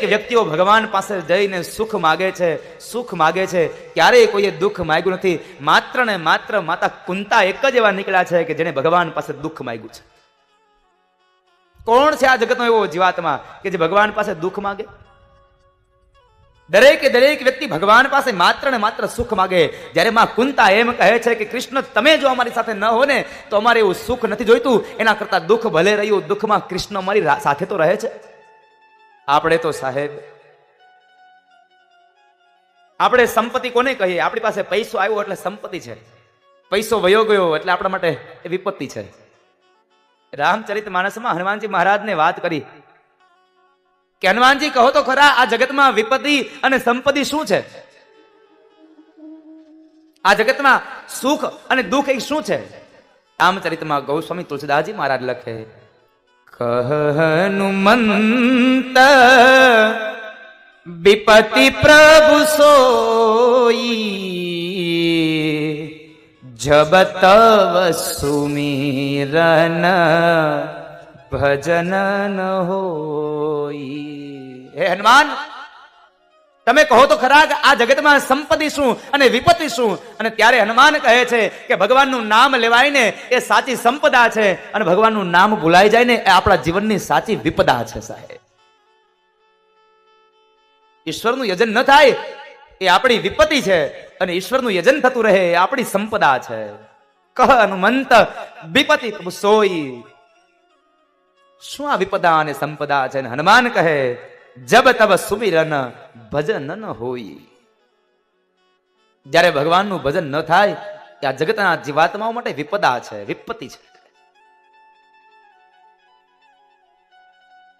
દરેક વ્યક્તિઓ ભગવાન પાસે જઈને સુખ માગે છે, સુખ માગે છે. ક્યારેય કોઈએ દુઃખ માગ્યું નથી. માત્ર ને માત્ર માતા કુંતા એક જ એવા નીકળ્યા છે કે જેને ભગવાન પાસે દુઃખ માગ્યું છે. કોણ છે આ જગતનો એવો જીવાત્મા કે જે ભગવાન પાસે દુઃખ માગે? દરેકે દરેક વ્યક્તિ ભગવાન પાસે માત્ર ને માત્ર સુખ માગે. જ્યારે માં કુંતા એમ કહે છે કે કૃષ્ણ, તમે જો અમારી સાથે ન હો ને તો અમારે એવું સુખ નથી જોઈતું. એના કરતા દુઃખ ભલે રહ્યું, દુઃખમાં કૃષ્ણ અમારી સાથે તો રહે છે. આપણે તો સાહેબ, આપણે સંપત્તિ કોને કહીએ? આપણી પાસે પૈસો આવ્યો એટલે સંપત્તિ છે. પૈસો વયો ગયો એટલે આપણા માટે એ વિપત્તિ છે. રામચરિત માનસમાં હનુમાનજી મહારાજને વાત કરી. કે હનુમાનજી, કહો તો ખરા, આ જગતમાં વિપત્તિ અને સંપત્તિ શું છે? આ જગતમાં સુખ અને દુઃખ એ શું છે? રામચરિતમાં ગૌસ્વામી તુલસીદાસજી મહારાજ લખે कह हनुमन्त विपति प्रभु सोई। जब तव सुमिरन भजन न होई। हे हनुमान्! તમે કહો તો ખરા આ જગતમાં સંપત્તિ શું અને વિપત્તિ શું? અને ત્યારે હનુમાન કહે છે કે ભગવાનનું નામ લેવાય ને એ સાચી સંપદા છે અને ભગવાનનું નામ ભૂલાઈ જાય ને એ આપણા જીવનની સાચી વિપદા છે સાહેબ. ઈશ્વરનું યજન ન થાય એ આપણી વિપત્તિ છે અને ઈશ્વરનું યજન થતું રહે એ આપણી સંપદા છે. કહ હનુમંત વિપતિ પ્રભુ સોઈ. શું આ વિપદા અને સંપદા છે? હનુમાન કહે જબ તબ સુમિરન ભજન ન હોય. જ્યારે ભગવાનનું ભજન ન થાય કે આ જગતના જીવાત્માઓ માટે વિપદા છે, વિપત્તિ છે.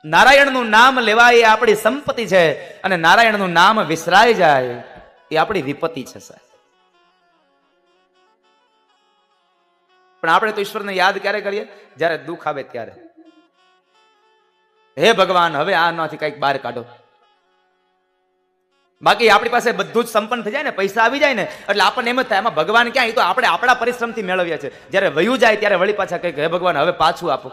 નારાયણનું નામ લેવાય એ આપણી સંપત્તિ છે, અને નારાયણનું નામ વિસરાઈ જાય, એ આપણી વિપત્તિ છે, સાહેબ. પણ આપણે તો ઈશ્વરને યાદ ક્યારે કરીએ? જ્યારે દુઃખ આવે ત્યારે. હે ભગવાન, હવે આનાથી કંઈક બહાર કાઢો. બાકી આપણી પાસે બધું જ સંપન્ન થઈ જાય ને, પૈસા આવી જાય ને, એટલે આપણને એમ જ થાય એમાં ભગવાન ક્યાં? એ તો આપણે આપણા પરિશ્રમથી મેળવ્યા છે જ્યારે વયું જાય ત્યારે વળી પાછા કંઈક, હે ભગવાન, હવે પાછું આપો.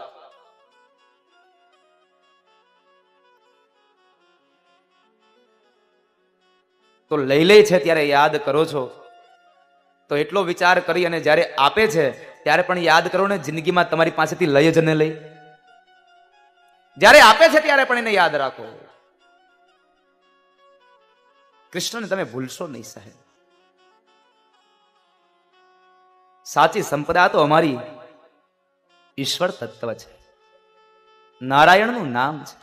તો લઈ લે છે ત્યારે યાદ કરો છો. તો એટલો વિચાર કરી અને જ્યારે આપે છે, ત્યારે પણ યાદ કરો ને, જિંદગીમાં તમારી પાસેથી લઈ જ ને લઈ. જ્યારે આપે છે ત્યારે પણ એને યાદ રાખો. કૃષ્ણને તમે ભૂલશો નહીં સાહેબ. સાચી સંપદા તો અમારી ઈશ્વર તત્વ છે. નારાયણનું નામ છે.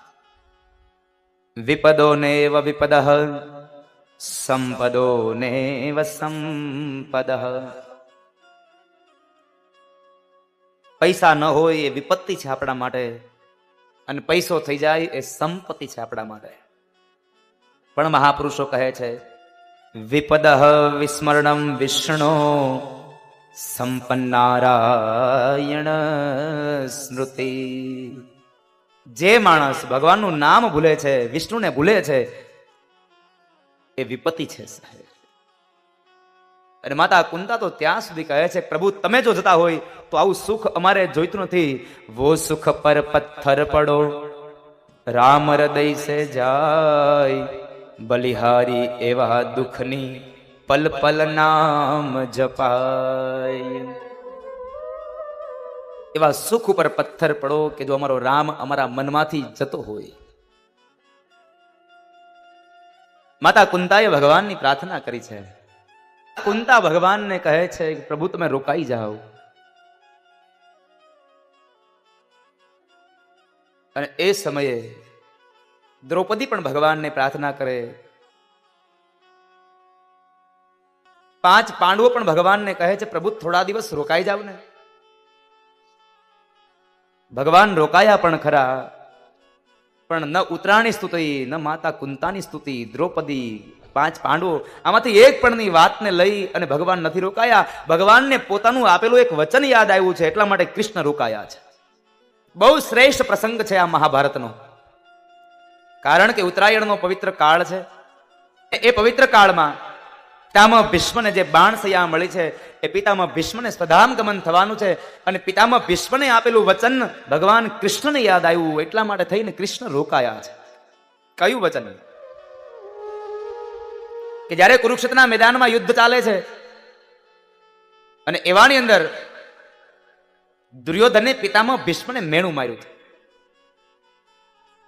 વિપદો ને વિપદ સંપદો ને સંપદ. પૈસા ન હોય એ વિપત્તિ છે આપણા માટે. અને પૈસો થઈ જાય એ સંપત્તિ છે આપણા માટે. પણ મહાપુરુષો કહે છે, વિપદ વિસ્મરણમ વિષ્ણુ સંપન્નારાયણ સ્મૃતિ. જે માણસ ભગવાનનું નામ ભૂલે છે, વિષ્ણુને ભૂલે છે, એ વિપત્તિ છે સાહેબ. અને માતા કુંતા તો ત્યાં સુધી કહે છે પ્રભુ, તમે જો જતા હોય તો આવું સુખ અમારે જોઈતું નથી. વો સુખ પર પથ્થર પડો, રામ હૃદય સે જાય, બલિહારી એવા દુઃખની પલ પલ નામ જપાય. એવા સુખ ઉપર પથ્થર પડો કે જો અમારો રામ અમારા મનમાંથી જતો હોય. માતા કુંતાએ ભગવાનની પ્રાર્થના કરી છે. કુંતા ભગવાનને કહે છે કે, પ્રભુ, તમે રોકાઈ જાઓ. અને એ સમયે દ્રૌપદી પણ ભગવાનને પ્રાર્થના કરે. પાંચ પાંડવો પણ ભગવાનને કહે છે, પ્રભુ, થોડા દિવસ રોકાઈ જાવ ને. ભગવાન રોકાયા પણ ખરા, પણ ન ઉત્તરાયણની સ્તુતિ, ન માતા કુંતાની સ્તુતિ, દ્રૌપદી પાંચ પાંડવો. આમાંથી એક પણની વાતને લઈ અને ભગવાન નથી રોકાયા. ભગવાનને પોતાનું આપેલું એક વચન યાદ આવ્યું છે, એટલા માટે કૃષ્ણ રોકાયા છે. બહુ શ્રેષ્ઠ પ્રસંગ છે આ મહાભારતનો. કારણ કે ઉત્તરાયણનો પવિત્ર કાળ છે. એ પવિત્ર કાળમાં પિતામહ ભીષ્મને જે બાણ સયા મળી છે, એ પિતામહ ભીષ્મને સ્વધામ ગમન થવાનું છે અને પિતામહ ભીષ્મને આપેલું વચન ભગવાન કૃષ્ણને યાદ આવ્યું, એટલા માટે થઈને કૃષ્ણ રોકાયા છે. કયું વચન? કે જ્યારે કુરુક્ષેત્રના મેદાનમાં યુદ્ધ ચાલે છે, અને એવાની અંદર દુર્યોધને પિતામાં ભીષ્મને મેણું માર્યું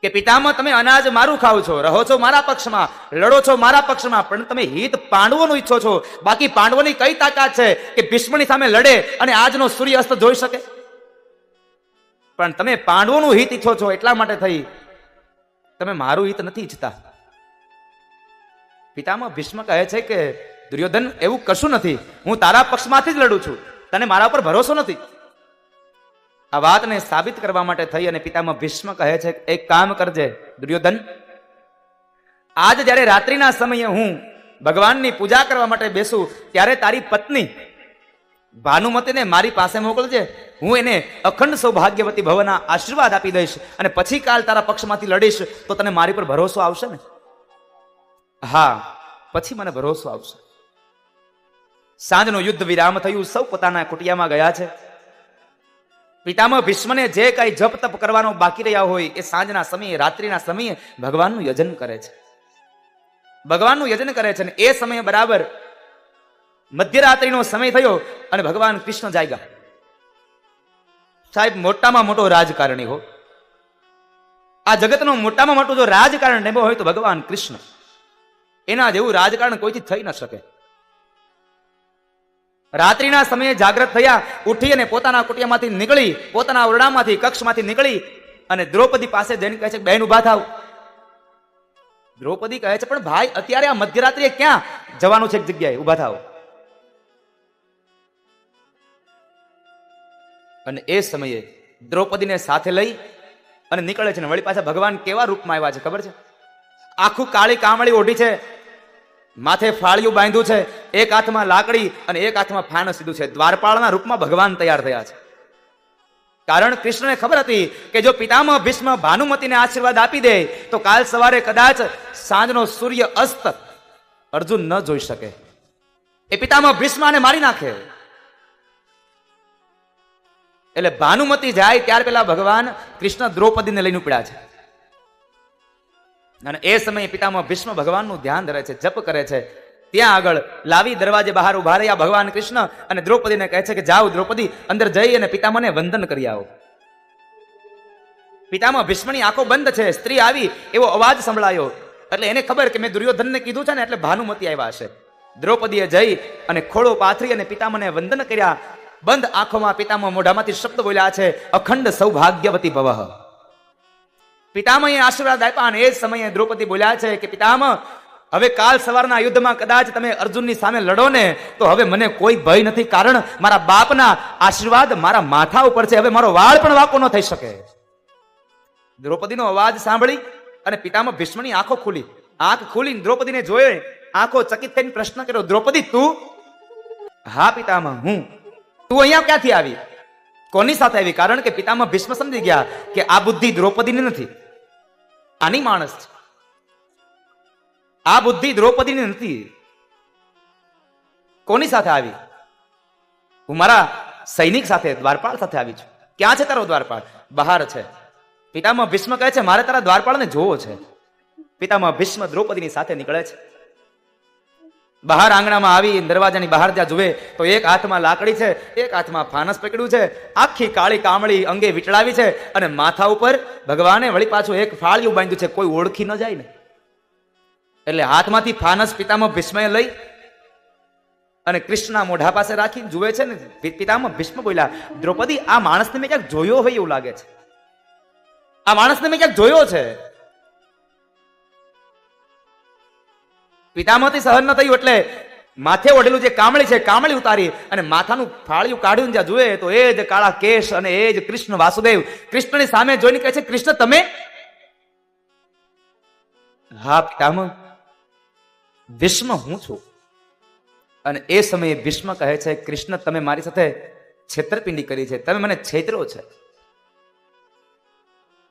કે પિતામાં તમે અનાજ મારું ખાવ છો, રહો છો મારા પક્ષમાં, લડો છો મારા પક્ષમાં, પણ તમે હિત પાંડવોનું ઈચ્છો છો. બાકી પાંડવોની કઈ તાકાત છે કે ભીષ્મની સામે લડે અને આજનો સૂર્યાસ્ત જોઈ શકે? પણ તમે પાંડવોનું હિત ઈચ્છો છો એટલા માટે થઈ, તમે મારું હિત નથી ઈચ્છતા. પિતામાં ભીષ્મ કહે છે કે, દુર્યોધન, એવું કશું નથી. હું તારા પક્ષમાંથી જ લડું છું. તને મારા ઉપર ભરોસો નથી. આ વાતને સાબિત કરવા માટે થઈ અને પિતામાં ભીષ્મ કહે છે, એક કામ કરજે, દુર્યોધન. આજ જ્યારે રાત્રિના સમયે હું ભગવાનની પૂજા કરવા માટે બેસું, ત્યારે તારી પત્ની ભાનુમતીને મારી પાસે મોકલજે. હું એને અખંડ સૌભાગ્યવતી ભવના આશીર્વાદ આપી દઈશ અને પછી કાલ તારા પક્ષમાંથી લડીશ, તો તને મારી પર ભરોસો આવશે ને? હા, પછી મને ભરોસો આવશે. સાંજનું યુદ્ધ વિરામ થયું, સૌ પોતાના કુટિયામાં ગયા છે. પિતામાં ભીષ્મને જે કઈ જપ તપ કરવાનો બાકી રહ્યા હોય, એ સાંજના સમયે, રાત્રિના સમયે ભગવાનનું યજન કરે છે. ભગવાનનું યજન કરે છે અને એ સમયે બરાબર મધ્યરાત્રિનો સમય થયો અને ભગવાન કૃષ્ણ જાગ્યા. સાહેબ, મોટામાં મોટો રાજકારણી હો. આ જગતનો મોટામાં મોટો જો રાજકારણ નેમો હોય તો ભગવાન કૃષ્ણ. એના જેવું રાજકારણ કોઈથી થઈ ન શકે. રાત્રિના સમયે જાગ્રત થયા, ઉઠી અને પોતાના કુટિયામાંથી નીકળી, પોતાના ઓરડામાંથી, કક્ષમાંથી નીકળી અને દ્રૌપદી પાસે જઈને કહે છે, બહેન ઊભા થાવ. દ્રૌપદી કહે છે, પણ ભાઈ, અત્યારે આ મધ્યરાત્રિએ ક્યાં જવાનું છે એક જગ્યાએ? ઊભા થાવ. અને એ સમયે દ્રૌપદીને સાથે લઈ અને નીકળે છે ને વળી પાછા ભગવાન કેવા રૂપમાં આવ્યા છે, ખબર છે? આખું કાળી કામળી ઓઢી છે માથે ફાળિયું બાંધ્યું છે, એક હાથમાં લાકડી અને એક હાથમાં ફાનસ સીધું છે. દ્વારપાળના રૂપમાં ભગવાન તૈયાર થયા છે. કારણ કૃષ્ણને ખબર હતી કે જો પિતામહ ભીષ્મ ભાનુમતીને આશીર્વાદ આપી દે, તો કાલ સવારે કદાચ સાંજનો સૂર્ય અસ્ત અર્જુન ન જોઈ શકે. એ પિતામહ ભીષ્માને મારી નાખે. એટલે ભાનુમતી જાય, ત્યાર પેલા ભગવાન કૃષ્ણ દ્રૌપદીને લઈને ઉપડ્યા છે. અને એ સમયે પિતામાં ભીષ્મ ભગવાનનું ધ્યાન ધરે છે, જપ કરે છે. ત્યાં આગળ લાવી દરવાજે બહાર ઊભા રહ્યા ભગવાન કૃષ્ણ અને દ્રૌપદીને કહે છે કે જાઓ દ્રૌપદી, અંદર જઈ અને પિતામાને વંદન કરી આવો. પિતામાં ભીષ્મની આંખો બંધ છે, સ્ત્રી આવી, એવો અવાજ સંભળાયો. એટલે એને ખબર કે મેં દુર્યોધનને કીધું છે ને, એટલે ભાનુમતી આવ્યા હશે. દ્રૌપદીએ જઈ અને ખોળો પાથરી અને પિતામાને વંદન કર્યા. બંધ આંખોમાં પિતામાં મોઢામાંથી શબ્દ બોલ્યા છે, અખંડ સૌભાગ્યવતી ભવઃ. પિતામહે આશીર્વાદ આપ્યા અને એ સમયે દ્રૌપદી બોલ્યા છે કે પિતામહ, હવે કાલ સવારના યુદ્ધમાં કદાચ તમે અર્જુનની સામે લડો ને, તો હવે મને કોઈ ભય નથી કારણ મારા બાપના આશીર્વાદ મારા માથા ઉપર છે. હવે મારો વાળ પણ વાકો ન થઈ શકે. દ્રૌપદીનો અવાજ સાંભળી અને પિતામાં ભીષ્મની આંખો ખુલી. આંખ ખુલીને દ્રૌપદીને જોયે. આંખો ચકિત થઈને પ્રશ્ન કર્યો, દ્રૌપદી, તું? હા પિતામાં હું. તું અહીંયા ક્યાંથી આવી? કોની સાથે આવી? કારણ કે પિતામાં ભીષ્મ સમજી ગયા કે આ બુદ્ધિ દ્રૌપદીની નથી. આની માણસ છે. આ બુદ્ધિ દ્રૌપદીની નથી. કોની સાથે આવી? હું મારા સૈનિક સાથે, દ્વારપાળ સાથે આવી છું. ક્યાં છે તારો દ્વારપાળ? બહાર છે. પિતામાં ભીષ્મ કહે છે, મારે તારા દ્વારપાળને જોવો છે. પિતામાં ભીષ્મ દ્રૌપદીની સાથે નીકળે છે. બહાર આંગણામાં આવી, દરવાજાની બહાર ત્યાં જુએ, તો એક હાથમાં લાકડી છે, એક હાથમાં ફાનસ પકડ્યું છે, આખી કાળી કામળી અંગે વીટળાવી છે અને માથા ઉપર ભગવાને વળી પાછું એક ફાળિયું બાંધ્યું છે, કોઈ ઓળખી ન જાય ને. એટલે હાથમાંથી ફાનસ પિતામાં ભીષ્મએ લઈ અને કૃષ્ણના મોઢા પાસે રાખીને જુએ છે ને પિતામાં ભીષ્મ બોલ્યા, દ્રૌપદી, આ માણસને મેં ક્યાંક જોયો હોય એવું લાગે છે. આ માણસને મેં ક્યાંક જોયો છે? પિતામાંથી સહન ન થયું એટલે માથે ઓઢેલું જે કામળી છે, કામળી ઉતારી અને માથાનું ફાળિયું કાઢ્યું જ્યાં જુએ તો એ જ કાળા કેશ અને એ જ કૃષ્ણ વાસુદેવ. કૃષ્ણની સામે જોઈને કહે છે, કૃષ્ણ, તમે? હા, પિતામહ ભીષ્મ હું છું? અને એ સમયે ભીષ્મ કહે છે, કૃષ્ણ, તમે મારી સાથે છેતરપિંડી કરી છે. તમે મને છેતરો છે.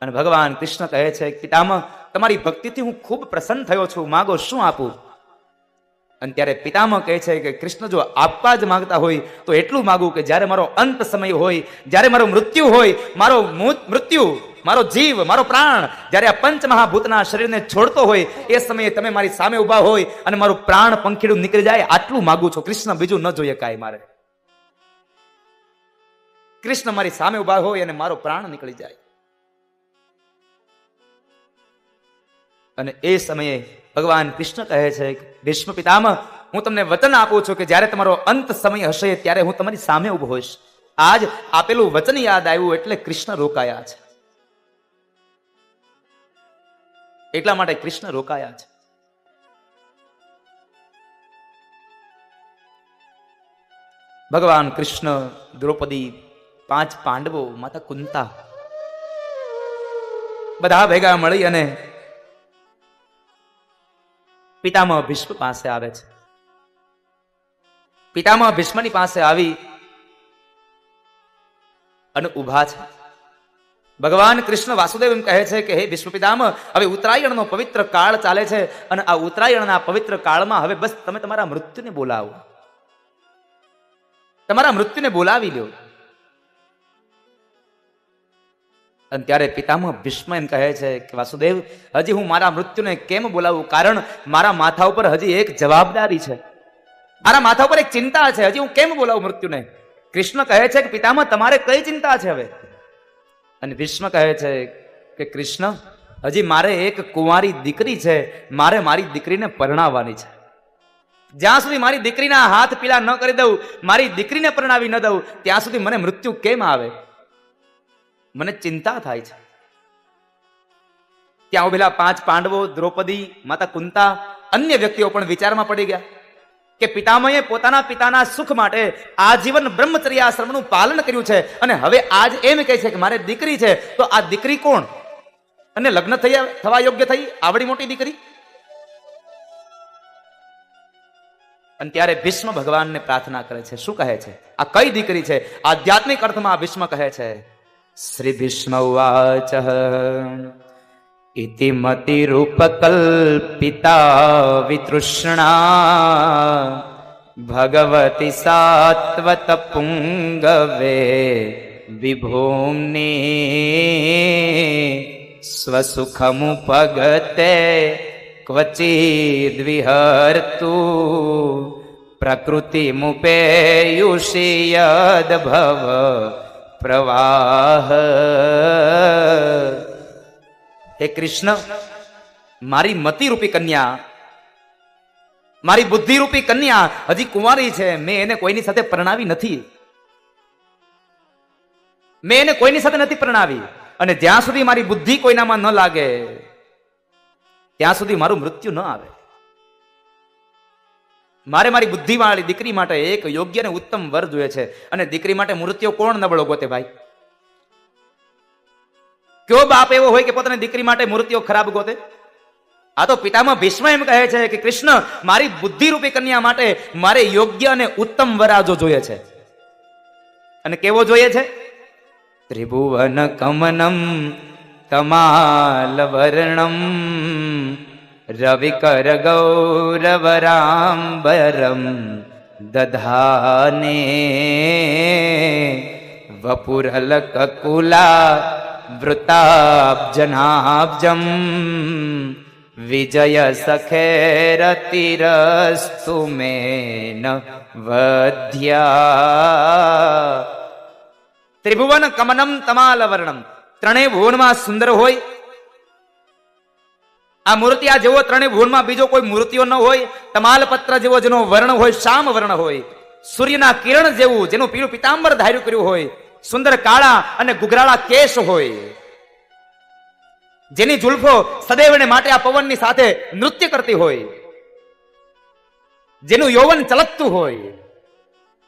અને ભગવાન કૃષ્ણ કહે છે, પિતામહ, તમારી ભક્તિથી હું ખૂબ પ્રસન્ન થયો છું. માગો શું આપું? અને ત્યારે પિતામહ કહે છે કે કૃષ્ણ જો આપવા જ માંગતા હોય તો એટલું માગું કે જ્યારે મારો અંત સમય હોય, જ્યારે મારો મૃત્યુ હોય, મારો મૃત્યુ, મારો જીવ, મારો પ્રાણ જ્યારે આ પંચ મહાભૂતના શરીરને છોડતો હોય, એ સમયે તમે મારી સામે ઊભા હોય અને મારું પ્રાણ પંખીડું નીકળી જાય, આટલું માગું છું. કૃષ્ણ બીજું ન જોઈએ કાંઈ મારે. કૃષ્ણ મારી સામે ઊભા હોય અને મારો પ્રાણ નીકળી જાય. અને એ સમયે ભગવાન કૃષ્ણ કહે છે ભીષ્મ પિતામહ હું તમને વચન આપું છું કે જ્યારે તમારો અંત સમય હશે, ત્યારે હું તમારી સામે ઊભો હોઈશ. આજ આપેલું વચન યાદ આવ્યું એટલે કૃષ્ણ રોકાયા છે. એટલા માટે કૃષ્ણ રોકાયા છે. ભગવાન કૃષ્ણ, દ્રૌપદી, પાંચ પાંડવો, માતા કુંતા, બધા ભેગા મળી અને પિતામહ ભીષ્મ પાસે આવે છે. પિતામહ ભીષ્મની પાસે આવી અને ઊભા છે. ભગવાન કૃષ્ણ વાસુદેવ એમ કહે છે કે, હે ભીષ્મ પિતામહ, હવે ઉત્તરાયણનો પવિત્ર કાળ ચાલે છે અને આ ઉત્તરાયણના પવિત્ર કાળમાં હવે બસ તમે તમારા મૃત્યુને બોલાવો. તમારા મૃત્યુને બોલાવી લ્યો. અને ત્યારે પિતામહ ભીષ્મ એમ કહે છે કે, વાસુદેવ, હજી હું મારા મૃત્યુને કેમ બોલાવું? કારણ મારા માથા ઉપર હજી એક જવાબદારી છે. મારા માથા ઉપર એક ચિંતા છે. હજી હું કેમ બોલાવું મૃત્યુને? કૃષ્ણ કહે છે કે, પિતામહ, તમારે કઈ ચિંતા છે હવે? અને ભીષ્મ કહે છે કે, કૃષ્ણ, હજી મારે એક કુંવારી દીકરી છે. મારે મારી દીકરીને પરણાવવાની છે. જ્યાં સુધી મારી દીકરીના હાથ પીલા ન કરી દઉં, મારી દીકરીને પરણાવી ન દઉં, ત્યાં સુધી મને મૃત્યુ કેમ આવે? મને ચિંતા થાય છે. ત્યાં ઉભેલા પાંચ પાંડવો, દ્રૌપદી, માતા કુંતા, અન્ય વ્યક્તિઓ પણ વિચારમાં પડી ગયા કે પિતામહે પોતાના પિતાના સુખ માટે આજીવન બ્રહ્મચર્ય આશ્રમનું પાલન કર્યું છે અને હવે આજ એમ કહે છે કે મારે દીકરી છે. તો આ દીકરી કોણ? અને લગ્ન થયા, થવા યોગ્ય થઈ? આવડી મોટી દીકરી? અને ત્યારે ભીષ્મ ભગવાનને પ્રાર્થના કરે છે. શું કહે છે? આ કઈ દીકરી છે? આધ્યાત્મિક અર્થમાં ભીષ્મ કહે છે. ઇતિ મતિરૂપકલ્પિતા વિતૃષ્ણા ભગવતી સાત્વત પુંગવે વિભૂમ્ની સ્વસુખમુપગતે ક્વચિદ્વિહર્તુ પ્રકૃતિમુપેયુષી યદભવ પ્રવાહ. હે કૃષ્ણ, મારી મતિરૂપી કન્યા, મારી બુદ્ધિરૂપી કન્યા હજી કુંવારી છે. મેં એને કોઈની સાથે પરણાવી નથી. મેં એને કોઈની સાથે નથી પરણાવી. અને જ્યાં સુધી મારી બુદ્ધિ કોઈનામાં ન લાગે, ત્યાં સુધી મારું મૃત્યુ ન આવે. મારે મારી બુદ્ધિવાળી દીકરી માટે એક યોગ્ય અને ઉત્તમ વર જોઈએ છે. અને દીકરી માટે મૃત્યુ કોણ નબળો ગોતે ભાઈ? કયો બાપ એવો હોય કે પોતાની દીકરી માટે મૂર્તિઓ ખરાબ ગોતે? આ તો પિતામાં ભીષ્મ એમ કહે છે કે કૃષ્ણ, મારી બુદ્ધિરૂપી કન્યા માટે મારે યોગ્ય અને ઉત્તમ વરાજો જોઈએ છે. અને કેવો જોઈએ છે? ત્રિભુવન કમનમ તમાલ વર્ણમ રવિકર ગૌરવરાંબરમ દધાને વપુરલ કકુલા વૃતાબ્જનાબ્જમ વિજય સખેરતિરસ્તુ મેન વધ્યા ત્રિભુવન કમનમ તમાલ વર્ણમ ત્રણેય ભુવનમાં સુંદર હોય આ મૂર્તિ આ જેવો ત્રણેય ભુવનમાં બીજો કોઈ મૂર્તિઓ ન હોય, તમાલપત્ર જેવો જેનો વર્ણ હોય શામ વર્ણ હોય, સૂર્યના કિરણ જેવું, જેનું પીળું પિતાંબર ધાર્યું કર્યું હોય, સુંદર કાળા અને ગુગરાળા કેશ હોય. જેની જુલ્ફો સદૈવને માટે આ પવનની સાથે નૃત્ય કરતી હોય, જેનું યૌવન ચલકતું હોય.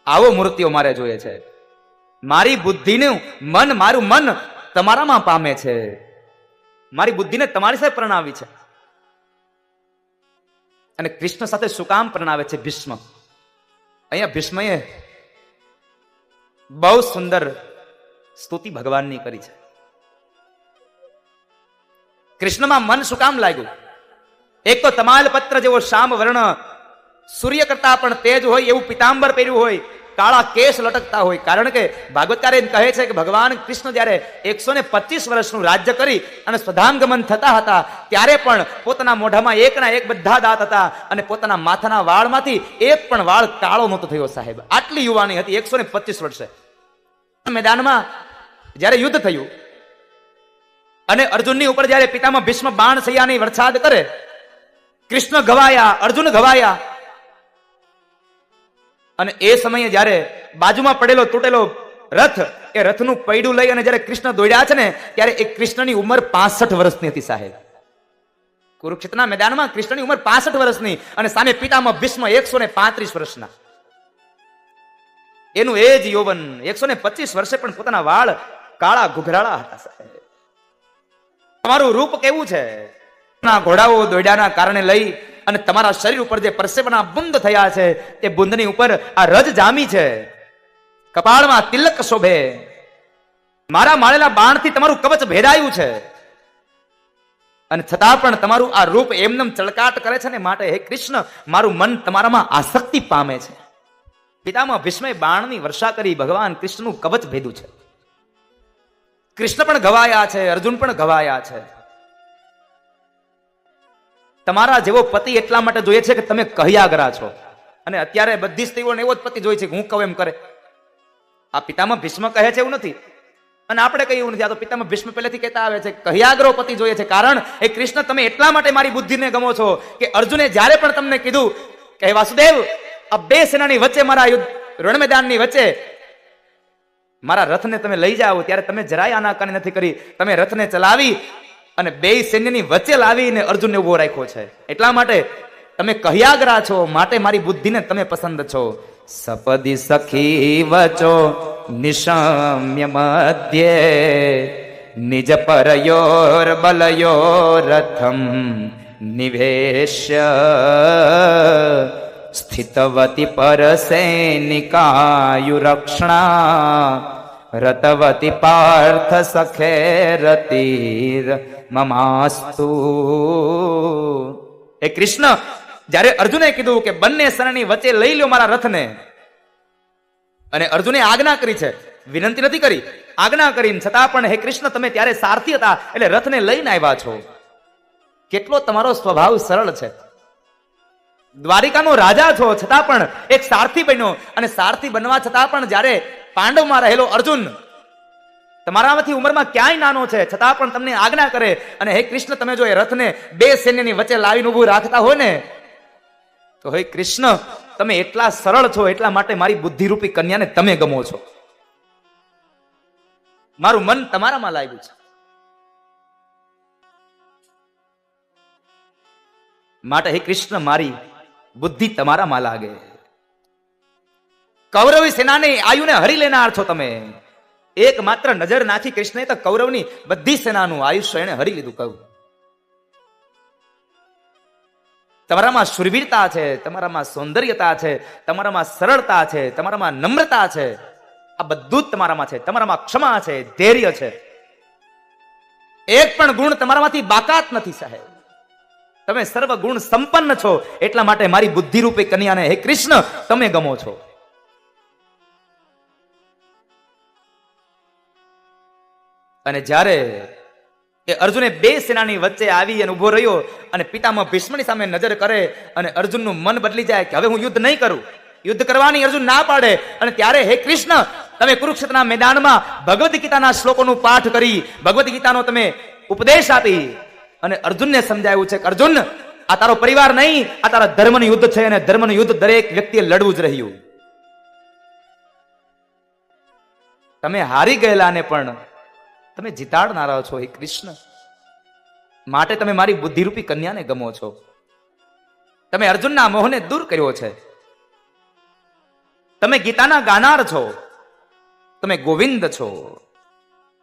આવો મૂર્તિઓ મારે જોઈએ છે. મારી બુદ્ધિનું મન, મારું મન તમારામાં પામે છે. મારી બુદ્ધિને તમારી સાથે પ્રણાવી છે. અને કૃષ્ણ સાથે શું કામ પ્રણાવે છે ભીષ્મ? અહીંયા ભીષ્મએ બહુ સુંદર સ્તુતિ ભગવાનની કરી છે. કૃષ્ણમાં મન શું કામ લાગ્યું? એક તો તમાલ પત્ર જેવો શ્યામ વર્ણ સૂર્ય કરતા પણ તેજ હોય એવું પિતાંબર પહેર્યું હોય કાળા કેશ લટકતા હોય. કારણ કે ભાગવતકાર એમ કહે છે કે ભગવાન કૃષ્ણ જ્યારે એકસો ને પચીસ વર્ષનું રાજ્ય કરી અને સ્વધામગમન થતા હતા, ત્યારે પણ પોતાના મોઢામાં એકના એક બધા દાંત હતા અને પોતાના માથાના વાળમાંથી એક પણ વાળ કાળો નહોતો થયો સાહેબ. આટલી યુવાની હતી, એકસો ને પચીસ વર્ષે. મેદાનમાં જ્યારે યુદ્ધ થયું અને અર્જુનની ઉપર જ્યારે પિતામાં ભીષ્મ બાણ સૈયાની વરસાદ કરે, કૃષ્ણ ઘવાયા અર્જુન ગવાયા અને એ સમયે જ્યારે બાજુમાં પડેલો તૂટેલો રથ, એ રથનું પૈડું લઈ અને જ્યારે કૃષ્ણ દોડ્યા છે ને, ત્યારે એ કૃષ્ણની ઉંમર પાસઠ વર્ષની હતી સાહેબ. કુરુક્ષેત્રના મેદાનમાં કૃષ્ણની ઉંમર પાસઠ વર્ષની અને સામે પિતામાં ભીષ્મ એકસો ને પાંત્રીસ વર્ષના. એનું એ જ યૌવન, એકસો ને પચીસ વર્ષે પણ પોતાના વાળ કાળા ઘુઘરાળા હતા સાહેબ. તમારું રૂપ કેવું છે? ઘોડાઓ દોડ્યાના કારણે લઈ અને તમારા શરીર ઉપર જે પરસેવાના બુંદ થયા છે, એ બુંદની ઉપર આ રજ જામી છે. કપાળમાં તિલક શોભે. મારા માળેલા બાણથી તમારું કવચ ભેદાયું છે. અને છતાં પણ તમારું આ રૂપ એમનેમ ચળકાટ કરે છે ને માટે હે કૃષ્ણ, મારું મન તમારામાં આસક્તિ પામે છે. પિતામાં ભીષ્મે બાણની વર્ષા કરી ભગવાન કૃષ્ણનું કવચ ભેદું છે. કૃષ્ણ પણ ગવાયા છે, અર્જુન પણ ગવાયા છે. તમારા જેવો પતિ એટલા માટે જોઈએ છે કે તમે કહ્યાગરા છો. અને અત્યારે બધી સ્ત્રીઓને એવો જ પતિ જોઈએ છે કે હું કહું એમ કરે. આ પિતામાં ભીષ્મ કહે છે એવું નથી. અને આપણે કહીએ એવું નથી. આ તો પિતામાં ભીષ્મ પહેલેથી કહેતા આવે છે કહ્યાગ્રો પતિ જોઈએ છે. કારણ એ કૃષ્ણ તમે એટલા માટે મારી બુદ્ધિને ગમો છો કે અર્જુને જ્યારે પણ તમને કીધું કે વાસુદેવ, આ બે સેનાની વચ્ચે મારા યુદ્ધ, રણમેદાનની વચ્ચે મારા રથને તમે લઈ જાઓ, ત્યારે તમે જરાય આનાકાની નથી કરી. તમે રથને ચલાવી અને બે સૈન્યની વચ્ચે લાવીને અર્જુનને ઊભો રાખ્યો છે. એટલા માટે તમે કહ્યાગરા છો, માટે મારી બુદ્ધિને તમે પસંદ છો. સપદી સખી વચો, નિશમ્ય મધ્યે, નિજ પરયોર બલયો રથમ, નિવેશ્ય, સ્થિતવતી પરસૈનિકાયુરક્ષણા રતવતી પાર્થ સખે રતિર મમાસ્તુ એ કૃષ્ણ જ્યારે અર્જુને કીધું કે બંને શરણની વચ્ચે લઈ લ્યો મારા રથને અને અર્જુને આજ્ઞા કરી છે વિનંતી નથી કરી આજ્ઞા કરીને છતાં પણ હે કૃષ્ણ તમે ત્યારે સારથી હતા એટલે રથને લઈને આવ્યા છો કેટલો તમારો સ્વભાવ સરળ છે? દ્વારિકાનો રાજા છો, છતાં પણ એક સારથી બન્યો, અને સારથી બનવા છતાં પણ જ્યારે પાંડવમાં રહેલો અર્જુન તમારામાંથી ઉંમરમાં ક્યાંય નાનો છે? છતાં પણ તમને આજ્ઞા કરે, અને હે કૃષ્ણ, તમે જો એ રથને બે સૈન્યની વચ્ચે લાવીને ઊભું રાખતા હોય ને, તો હે કૃષ્ણ, તમે એટલા સરળ છો, એટલા માટે મારી બુદ્ધિરૂપી કન્યાને તમે ગમો છો. મારું મન તમારામાં લાગ્યું છે. માટે હે કૃષ્ણ, મારી બુદ્ધિ તમારામાં લાગે. કૌરવી સેનાને આયુને હરી લેનાર છો તમે. એક માત્ર નજર નાખી કૃષ્ણએ તો કૌરવની બધી સેનાનું આયુષ્ય એને હરી લીધું કહું. તમારામાં શુરવીરતા છે, તમારામાં સૌંદર્યતા છે, તમારામાં સરળતા છે, તમારામાં નમ્રતા છે. આ બધું જ તમારામાં છે, તમારામાં ક્ષમા છે, ધૈર્ય છે. એક પણ ગુણ તમારામાંથી બાકાત નથી સાહેબ. તમે સર્વ ગુણ સંપન્ન છો, એટલા માટે મારી બુદ્ધિ રૂપે કન્યાને હે કૃષ્ણ, તમે ગમો છો. અને જ્યારે એ અર્જુને બે સેનાની વચ્ચે આવી અને ઊભો રહ્યો અને પિતામાં ભીષ્મની સામે નજર કરે અને અર્જુનનું મન બદલી જાય કે હવે હું યુદ્ધ નહીં કરું, યુદ્ધ કરવાની અર્જુન ના પાડે, અને ત્યારે હે કૃષ્ણ, તમે કુરુક્ષેત્રના મેદાનમાં ભગવદ્ ગીતાના શ્લોકોનું પાઠ કરી, ભગવદ્ ગીતાનો તમે ઉપદેશ આપી. અને અર્જુનને સમજાવ્યું છે કે અર્જુન, આ તારો પરિવાર નહીં, આ તારા ધર્મનું યુદ્ધ છે અને ધર્મનું યુદ્ધ દરેક વ્યક્તિએ લડવું જ રહ્યું. તમે હારી ગયેલાને પણ તમે જીતાડનારા છો હે કૃષ્ણ. માટે તમે મારી બુદ્ધિરૂપી કન્યાને ગમો છો. તમે અર્જુનના મોહને દૂર કર્યો છે. તમે ગીતાના ગાનાર છો. તમે ગોવિંદ છો.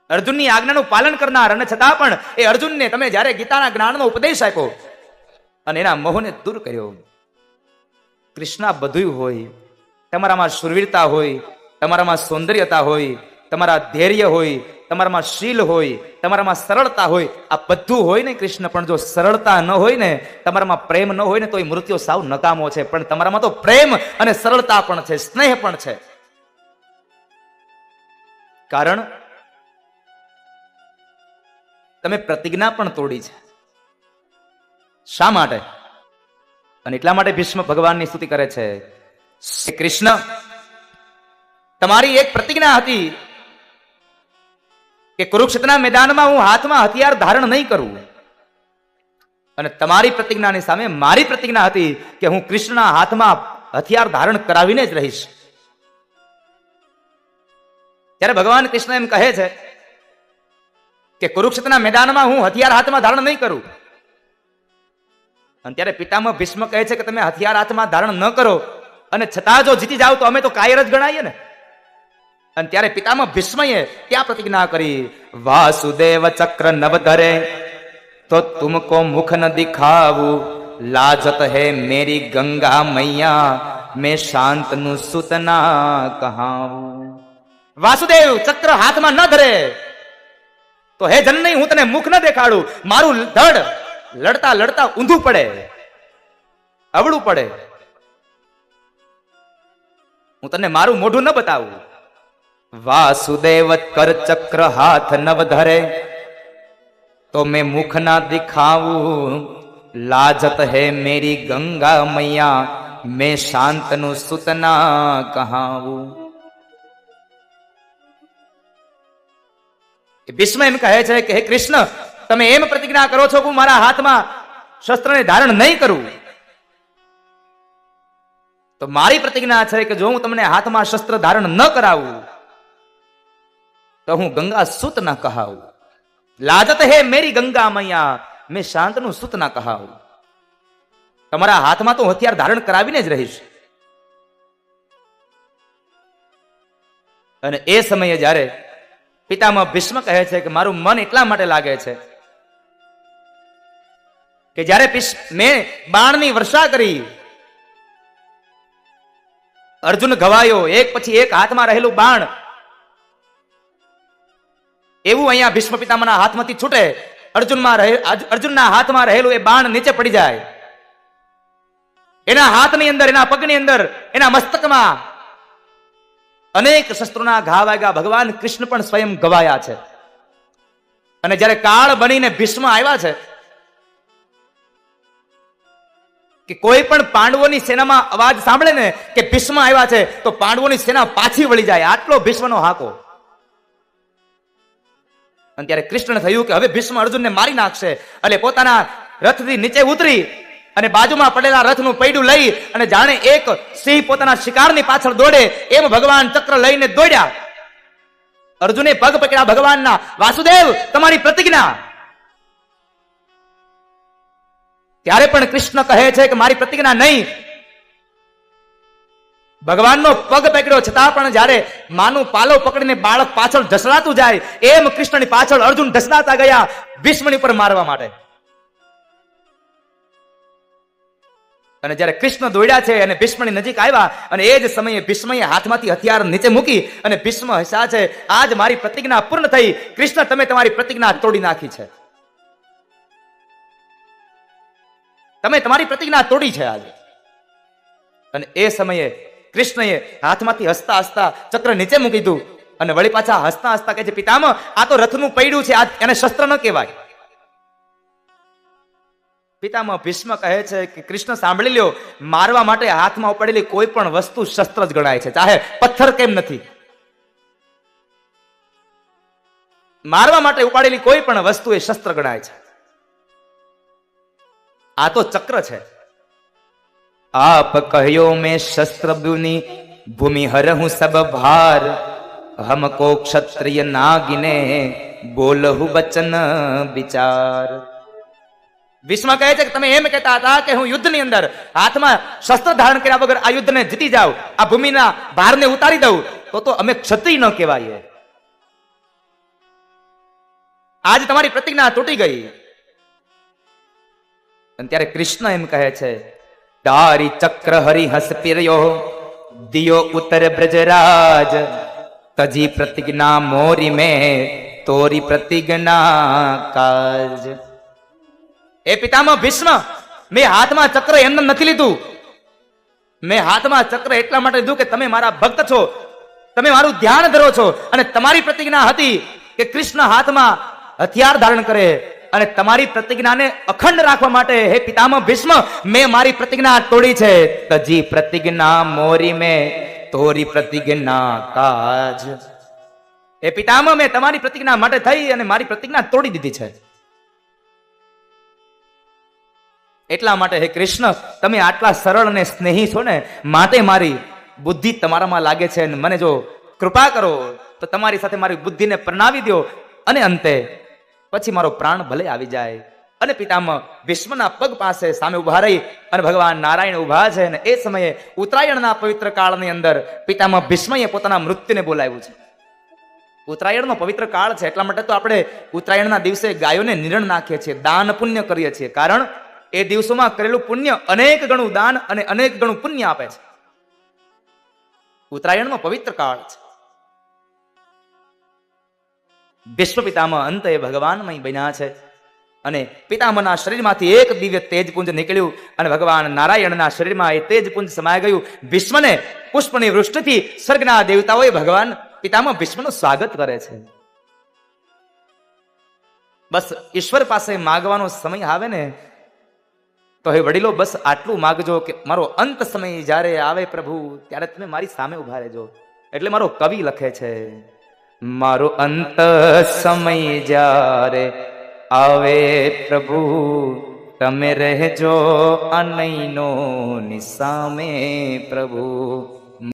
અર્જુનની આજ્ઞાનું પાલન કરનાર અને છતાં પણ એ અર્જુનને તમે જ્યારે ગીતાના જ્ઞાનનો ઉપદેશ આપ્યો અને એના મોહને દૂર કર્યો. કૃષ્ણ બધું હોય. તમારામાં શુરવીરતા હોય, તમારામાં સૌંદર્યતા હોય, તમારા ધૈર્ય હોય તમારામાં શીલ હોય, તમારામાં સરળતા હોય, આ બધું હોય ને કૃષ્ણ, પણ જો સરળતા ન હોય ને, તમારામાં પ્રેમ ન હોય ને, તો એ મૃત્યુ સાવ નકામો છે. પણ તમારામાં તો પ્રેમ અને સરળતા પણ છે, સ્નેહ પણ છે. કારણ, તમે પ્રતિજ્ઞા પણ તોડી છે. શા માટે? અને એટલા માટે ભીષ્મ ભગવાનની સ્તુતિ કરે છે. કૃષ્ણ, તમારી એક પ્રતિજ્ઞા હતી કે કુરુક્ષેત્રના મેદાનમાં હું હાથમાં હથિયાર ધારણ નહીં કરું. અને તમારી પ્રતિજ્ઞાની સામે મારી પ્રતિજ્ઞા હતી કે હું કૃષ્ણના હાથમાં હથિયાર ધારણ કરાવીને જ રહીશ. ત્યારે ભગવાન કૃષ્ણ એમ કહે છે કે કુરુક્ષેત્રના મેદાનમાં હું હથિયાર હાથમાં ધારણ નહીં કરું. અને ત્યારે પિતામાં ભીષ્મ કહે છે કે તમે હથિયાર હાથમાં ધારણ ન કરો. અને છતાં જો જીતી જાઓ તો અમે તો કાયર જ ગણાઈએ ને. અને ત્યારે પિતામાં ભીષ્મએ ત્યાં પ્રતિજ્ઞા કરી? વાસુદેવ ચક્ર નવધરે, તો તુમકો મુખ ન દિખાવું. લાજત હે મેરી ગંગા મૈયા, મેં શાંતનું સુતના કહાવું. વાસુદેવ, ચક્ર હાથમાં ન ધરે. તો હે જનની, હું તને મુખ ન દેખાડું. મારું ધડ લડતા લડતા ઊંધું પડે, અવળું પડે. હું તને મારું મોઢું ન બતાવું. વાસુદેવ કર ચક્ર હાથ નવ ધરે. તો મેં મુખ ના દિખાવું, લાજત હે મેરી ગંગા મૈયા, મેં શાંતનું સુતના કહાવું. ભીષ્મ એમ કહે છે કે હે કૃષ્ણ, તમે એમ પ્રતિજ્ઞા કરો છો કે હું મારા હાથમાં શસ્ત્રને ધારણ નહીં કરું? તો મારી પ્રતિજ્ઞા છે કે જો હું તમને હાથમાં શસ્ત્ર ધારણ ન કરાવું તો હું ગંગા સુત ના કહાવું. લાજત હે મેરી ગંગા મૈયા, મેં શાંતનું સુત ના કહાવું. તમારા હાથમાં તો હથિયાર ધારણ કરાવીને જ રહીશ. અને એ સમયે જ્યારે પિતામાં ભીષ્મ કહે છે કે મારું મન એટલા માટે લાગે છે કે જ્યારે મેં બાણની વર્ષા કરી, અર્જુન ગવાયો, એક પછી એક હાથમાં રહેલું બાણ એવું અહીંયા ભીષ્મ પિતામાના હાથમાંથી છૂટે, અર્જુનમાં રહે અર્જુનના હાથમાં રહેલું એ બાણ નીચે પડી જાય. એના હાથની અંદર, એના પગની અંદર, એના મસ્તકમાં અનેક શસ્ત્રોના ઘા વાગ્યા. ભગવાન કૃષ્ણ પણ સ્વયં ગવાયા છે. અને જ્યારે કાળ બનીને ભીષ્મ આવ્યા છે, કે કોઈ પણ પાંડવોની સેનામાં અવાજ સાંભળે ને કે ભીષ્મ આવ્યા છે, તો પાંડવોની સેના પાછી વળી જાય. આટલો ભીષ્મનો હાકો. અને ત્યારે કૃષ્ણ થયું કે હવે ભીષ્મ અર્જુનને મારી નાખશે. એટલે પોતાના રથથી નીચે ઉતરી અને બાજુમાં પડેલા રથનું પૈડું લઈ અને જાણે એક સિંહ પોતાના શિકારની પાછળ દોડે એમ ભગવાન ચક્ર લઈને દોડ્યા. અર્જુને પગ પકડ્યા ભગવાનના, વાસુદેવ, તમારી પ્રતિજ્ઞા. ત્યારે પણ કૃષ્ણ કહે છે કે, મારી પ્રતિજ્ઞા નહીં ભગવાનનો પગ પકડ્યો છતાં પણ જ્યારે માનું પાલો પકડીને બાળક પાછળ ઢસડાતું જાય, એમ કૃષ્ણની પાછળ અર્જુન ઢસડાતા ગયા ભીષ્મની પર મારવા માટે. અને જ્યારે કૃષ્ણ દોડ્યા છે અને ભીષ્મની નજીક આવ્યા, અને એ જ સમયે ભીષ્મએ હાથમાંથી હથિયાર નીચે મૂકી અને ભીષ્મ હસા છે, આજ મારી પ્રતિજ્ઞા પૂર્ણ થઈ. કૃષ્ણ, તમે તમારી પ્રતિજ્ઞા તોડી નાખી છે. તમે તમારી પ્રતિજ્ઞા તોડી છે આજે. અને એ સમયે કૃષ્ણએ હાથમાંથી હસતા હસતા ચક્ર નીચે મૂકી દીધું અને વળી પાછા હસતા હસતા કહે છે, પિતામહ, આ તો રથનું પૈડું છે, આ એને શસ્ત્ર ન કહેવાય. પિતામાં ભીષ્મ કહે છે કે, કૃષ્ણ, સાંભળી લ્યો, મારવા માટે હાથમાં ઉપડેલી કોઈ પણ વસ્તુ શસ્ત્ર જ ગણાય છે. ચાહે પથ્થર કેમ નથી? મારવા માટે ઉપાડેલી કોઈ પણ વસ્તુ એ શસ્ત્ર ગણાય છે. આ તો ચક્ર છે. આપ કહ્યો મેં શસ્ત્ર બુની ભૂમિ હરહું સબ ભાર. હમકો ક્ષત્રિય નાગિને બોલહુ બચન વિચાર. વિશ્વમાં કહે છે કે તમે એમ કહેતા હતા કે હું યુદ્ધની અંદર હાથમાં શસ્ત્ર ધારણ કર્યા વગર આ યુદ્ધને જીતી જાવ આ ભૂમિના ભારને ઉતારી દઉં, તો તો અમે ક્ષત્રિય ન કહેવાય આજ તમારી પ્રતિજ્ઞા તૂટી ગઈ. અને ત્યારે કૃષ્ણ એમ કહે છે તારી ચક્ર હરિ હસ પિર્યો દિયો ઉત્તર બ્રજરાજ તજી પ્રતિજ્ઞા મોરી મેં તોરી પ્રતિજ્ઞા કાજ એ પિતામાં ભીષ્મ મેં હાથમાં ચક્ર એમને નથી લીધું મેં હાથમાં ચક્ર એટલા માટે લીધું કે તમે મારા ભક્ત છો તમે મારું ધ્યાન ધરો છો અને તમારી પ્રતિજ્ઞા હતી કે કૃષ્ણ હાથમાં હથિયાર ધારણ કરે અને તમારી પ્રતિજ્ઞાને અખંડ રાખવા માટે હે પિતામહ ભીષ્મ, મેં મારી પ્રતિજ્ઞા તોડી છે. તજી પ્રતિજ્ઞા મોરી મેં, તોરી પ્રતિજ્ઞા કાજ. એ પિતામહ, મેં તમારી પ્રતિજ્ઞા માટે થઈ અને મારી પ્રતિજ્ઞા તોડી દીધી છે. એટલા માટે હે કૃષ્ણ, તમે આટલા સરળ અને સ્નેહી છો ને, માટે મારી બુદ્ધિ તમારામાં લાગે છે. અને મને જો કૃપા કરો, તો તમારી સાથે મારી બુદ્ધિને પ્રણાવી દો અને અંતે પછી મારો પ્રાણ ભલે આવી જાય. અને પિતામહ વિશ્વના પગ પાસે સામે ઊભા રહી અને ભગવાન નારાયણ ઊભા છે અને એ સમયે ઉત્તરાયણના પવિત્ર કાળની અંદર પિતામહ ભીષ્મએ પોતાના મૃત્યુને બોલાવ્યું છે. ઉત્તરાયણનો પવિત્ર કાળ છે એટલા માટે તો આપણે ઉત્તરાયણના દિવસે ગાયોને નિરણ નાખીએ છીએ, દાન પુણ્ય કરીએ છીએ. કારણ એ દિવસોમાં કરેલું પુણ્ય અનેક ગણું દાન અને અનેક ગણું પુણ્ય આપે છે. ઉત્તરાયણનો પવિત્ર કાળ છે. વિશ્વ અંત અંતે ભગવાનમય બન્યા છે. અને પિતામહના શરીરમાંથી એક દિવ્ય તેજપુંજ નીકળ્યું અને ભગવાન નારાયણના શરીરમાં એ તેજપુંજ સમાય ગયું. વિશ્વને પુષ્પની વૃષ્ટિથી સ્વર્ગના દેવતાઓએ ભગવાન પિતામહ ભીષ્મનું સ્વાગત કરે છે. બસ ઈશ્વર પાસે માગવાનો સમય આવે ને, તો હે વડીલો બસ આટલું માગજો કે મારો અંત સમય જ્યારે આવે પ્રભુ, ત્યારે તમે મારી સામે ઊભા રહેજો. એટલે મારો કવિ લખે છે. મારો અંત સમય જ્યારે આવે પ્રભુ તમે રહેજો અનૈનો નિસામે પ્રભુ.